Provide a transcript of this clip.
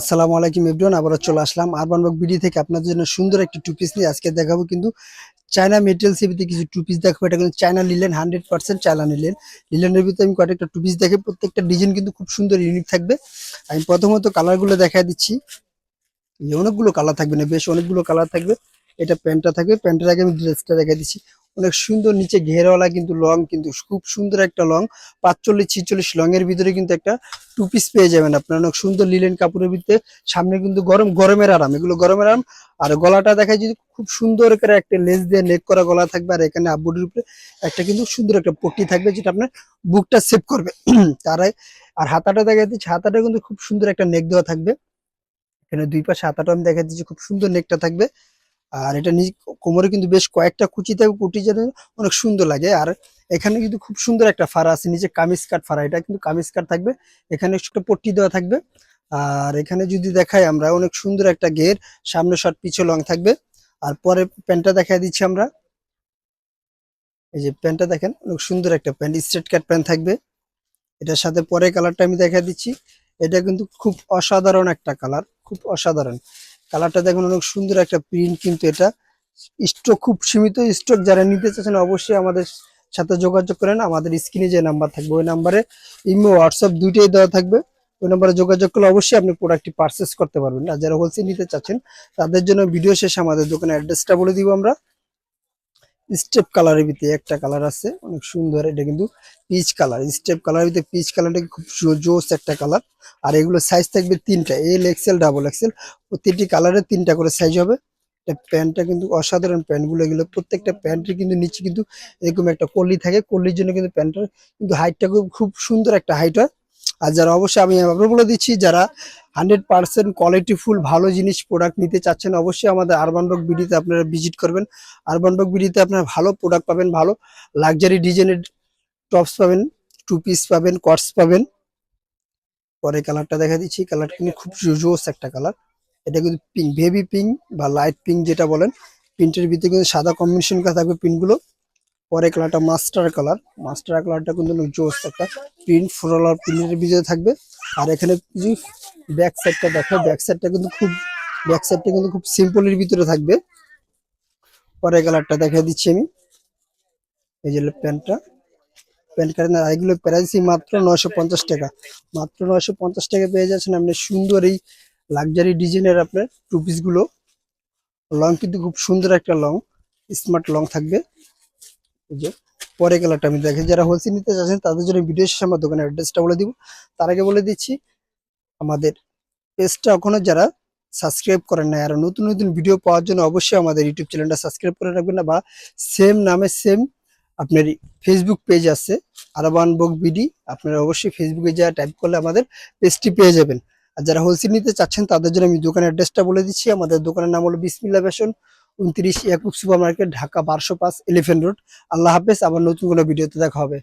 আসসালামু আলাইকুম এভরিওয়ান, আবারও চলে আসলাম আরবান বক বিডি থেকে। আপনাদের জন্য সুন্দর একটি টু পিস নিয়ে আজকে দেখাবো কিন্তু চায়না মেটেরিয়াল সিবিতে কিছু টু পিস দেখাবো। এটা কিন্তু China linen hundred percent China নিলেন লিলেনের ভিতরে আমি কয়েকটা টু পিস দেখে প্রত্যেকটা ডিজাইন কিন্তু খুব সুন্দর ইউনিক থাকবে। আমি প্রথমত কালারগুলো দেখা দিচ্ছি। অনেকগুলো কালার থাকবে না, বেশ অনেকগুলো কালার থাকবে। এটা প্যান্টটা থাকবে। প্যান্টের আগে আমি ড্রেসটা দেখা দিচ্ছি। অনেক সুন্দর নিচে ঘেরওয়ালা কিন্তু লং, কিন্তু খুব সুন্দর একটা লং, পাঁচচল্লিশ, ছিচল্লিশ লং এর ভিতরে কিন্তু একটা টু পিস পেয়ে যাবেন আপনার। অনেক সুন্দর লিলেন কাপড়ের ভিতরে, সামনে কিন্তু গরম, গরমের আরাম, এগুলো গরমের আরাম। আর গলাটা দেখায় যদি খুব সুন্দর করে একটা লেস দিয়ে নেক করা গলা থাকবে, আর এখানে আব্বুটির উপরে একটা কিন্তু সুন্দর একটা পট্টি থাকবে, যেটা আপনার বুকটা সেভ করবে। তারাই আর হাতাটা দেখা যাচ্ছে হাতাটা কিন্তু খুব সুন্দর একটা নেক দেওয়া থাকবে। এখানে দুই পাশে হাতাটা আমি দেখা দিচ্ছি, খুব সুন্দর নেকটা থাকবে। আর এটা নিজ কোমরে কিন্তু বেশ কয়েকটা কুচি থাকবে কুটি যেন অনেক সুন্দর লাগে। আর এখানে কিন্তু খুব সুন্দর একটা ফাড়া আছে, নিচে কামিজ কাট ফাড়া, এটা কিন্তু কামিজ কাট থাকবে। এখানে একটা পট্টি দেওয়া থাকবে। আর এখানে যদি দেখাই আমরা, অনেক সুন্দর একটা ঘের, সামনে শর্ট পিছে লং থাকবে। আর পরে প্যান্টটা দেখা দিচ্ছি আমরা। এই যে প্যান্টটা দেখেন, অনেক সুন্দর একটা প্যান্ট স্ট্রেট কাট প্যান্ট থাকবে। এটার সাথে পরে কালারটা আমি দেখা দিচ্ছি। এটা কিন্তু খুব অসাধারণ একটা কালার খুব অসাধারণ। কালারটা দেখুন, অনেক সুন্দর একটা প্রিন্ট কিন্তু এটা। স্টক খুব সীমিত স্টক যারা নিতে চাচ্ছেন অবশ্যই আমাদের সাথে যোগাযোগ করেন। আমাদের স্ক্রিনে যে নাম্বার থাকবে, ওই নাম্বারে ইমো হোয়াটসঅ্যাপ দুইটাই দেওয়া থাকবে। ওই নাম্বারে যোগাযোগ করলে অবশ্যই আপনি প্রোডাক্টটি পারচেস করতে পারবেন। আর যারা হোলসেল নিতে চাচ্ছেন, তাদের জন্য ভিডিও শেষে আমাদের দোকানের অ্যাড্রেসটা বলে দিব আমরা। স্টেপ কালারের ভিতরে একটা কালার আছে, অনেক সুন্দর, এটা কিন্তু পিচ কালার স্টেপ কালারের ভিতরে পিচ কালারটা খুব জোস একটা কালার আর এগুলো সাইজ থাকবে তিনটা এল এক্সেল ডাবল এক্সেল প্রতিটি কালারের তিনটা করে সাইজ হবে। এটা প্যান্টটা কিন্তু অসাধারণ প্যান্টগুলো এগুলো প্রত্যেকটা প্যান্টের কিন্তু নিচে কিন্তু এরকম একটা কলি থাকে, কলির জন্য কিন্তু প্যান্টের কিন্তু হাইটটা খুব খুব সুন্দর একটা হাইট হয়। আর যারা অবশ্যই আমি আবার বলে দিচ্ছি, যারা হান্ড্রেড পার্সেন্ট কোয়ালিটি ফুল, ভালো জিনিস প্রোডাক্ট নিতে চাচ্ছেন, অবশ্যই আমাদের আরবান বক বিডিতে আপনারা ভিজিট করবেন। আরবান বক বিডিতে আপনারা ভালো প্রোডাক্ট পাবেন, ভালো লাক্সারি ডিজাইনের টপস পাবেন টু পিস পাবেন কটস পাবেন। পরে কালারটা দেখা দিচ্ছি কালারটা কিন্তু খুব জোস একটা কালার এটা কিন্তু পিঙ্ক বেবি পিঙ্ক বা লাইট পিঙ্ক যেটা বলেন প্রিন্টের ভিতরে কিন্তু সাদা কম্বিনেশন থাকবে প্রিন্টগুলো পরে কালারটা মাস্টার কালার মাস্টার কালারটা কিন্তু জোস একটা। প্রিন্ট ফ্লোরাল প্রিন্টের ভিতরে থাকবে। আর এখানে কিছু ব্যাক সাইডটা দেখো ব্যাক সাইডটা কিন্তু খুব ব্যাক সাইডটা কিন্তু খুব সিম্পলের ভিতরে থাকবে। পরে কালারটা দেখা দিচ্ছি আমি। এই যে প্যান্টটা। প্যান্ট কালার কার্ড এগুলো প্রাইসই মাত্র নয়শো পঞ্চাশ টাকা। মাত্র নয়শো পঞ্চাশ টাকা পেয়ে যাচ্ছেন আপনি সুন্দর এই লাক্সারি ডিজাইনের আপনার টু গুলো। লং কিন্তু খুব সুন্দর একটা লং স্মার্ট লং থাকবে। যে পরে কালারটা আমি দেখি, যারা হোলসেল নিতে চাচ্ছেন, তাদের জন্য ভিডিও শেষে আমার দোকানের অ্যাড্রেসটা বলে দিব। তার আগে বলে দিচ্ছি, আমাদের পেজটা এখনও যারা সাবস্ক্রাইব করেন না আর নতুন নতুন ভিডিও পাওয়ার জন্য অবশ্যই আমাদের ইউটিউব চ্যানেলটা সাবস্ক্রাইব করে রাখবেন না, বা সেম নামে সেম আপনার ফেসবুক পেজ আছে আরবান বুক বিডি আপনারা অবশ্যই ফেসবুকে যা টাইপ করলে আমাদের পেজটি পেয়ে যাবেন। আর যারা হোলসেল নিতে চাচ্ছেন, তাদের জন্য আমি দোকানের অ্যাড্রেসটা বলে দিচ্ছি। আমাদের দোকানের নাম হলো বিসমিল্লা ফ্যাশন উনত্রিশ ইয়াকুব সুপার মার্কেট ঢাকা বারোশো পাঁচ এলিফেন্ট রোড। আল্লাহ হাফেজ, আবার নতুন কোনো ভিডিওতে দেখা হবে।